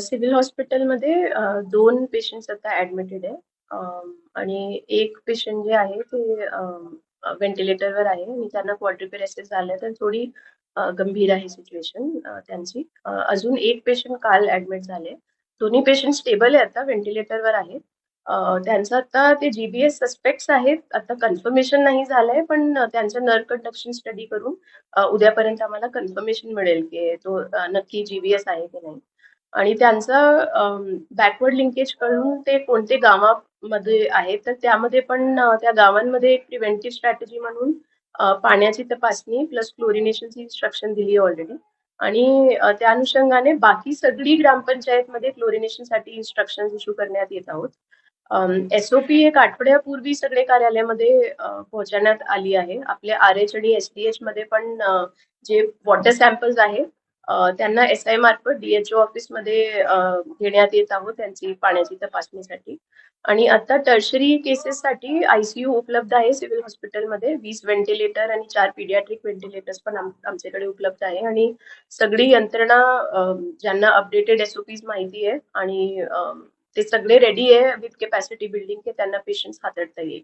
Civil हॉस्पिटलमध्ये दोन patients आता ऍडमिटेड आहे. आणि एक पेशंट जे आहे ते व्हेंटिलेटरवर आहे आणि त्यांना क्वाड्रिपेरेसिस झालंय तर थोडी गंभीर आहे सिच्युएशन त्यांची. अजून एक पेशंट काल ऍडमिट झाले. दोन्ही पेशंट स्टेबल आहे आता व्हेंटिलेटरवर आहेत. त्यांचं आता ते जी-बी-एस सस्पेक्ट्स आहेत. आता कन्फर्मेशन नाही झालंय, पण त्यांचं नर्व कंडक्शन स्टडी करून उद्यापर्यंत आम्हाला कन्फर्मेशन मिळेल, की तो नक्की जी बीएस आहे की नाही. आणि त्यांचं बॅकवर्ड लिंकेज करून ते कोणते गावामध्ये आहेत, तर त्यामध्ये पण त्या गावांमध्ये एक प्रिव्हेंटिव्ह स्ट्रॅटेजी म्हणून पाण्याची तपासणी प्लस क्लोरिनेशनची इन्स्ट्रक्शन दिली ऑलरेडी. आणि त्या अनुषंगाने बाकी सगळी ग्रामपंचायतमध्ये क्लोरिनेशनसाठी इन्स्ट्रक्शन इश्यू करण्यात येत आहोत. एसओपी एक आठवड्यापूर्वी सगळे कार्यालयामध्ये पोहोचवण्यात आली आहे. आपल्या आर-एच आणि एस-डी-एचमध्ये पण जे वॉटर सॅम्पल्स आहेत त्यांना एस-आय मार्फत डीएचओ ऑफिसमध्ये घेण्यात येत आहोत त्यांची पाण्याची तपासणीसाठी. आणि आता टर्शरी केसेससाठी आयसीयू उपलब्ध आहे सिव्हिल हॉस्पिटलमध्ये. वीस व्हेंटिलेटर आणि चार पीडियाट्रिक व्हेंटिलेटर्स पण आमच्याकडे उपलब्ध आहे आणि सगळी यंत्रणा ज्यांना अपडेटेड एसओपीज माहिती आहे आणि ते सगळे रेडी आहे विथ कॅपॅसिटी बिल्डिंग की त्यांना पेशंट्स हाताळता येईल.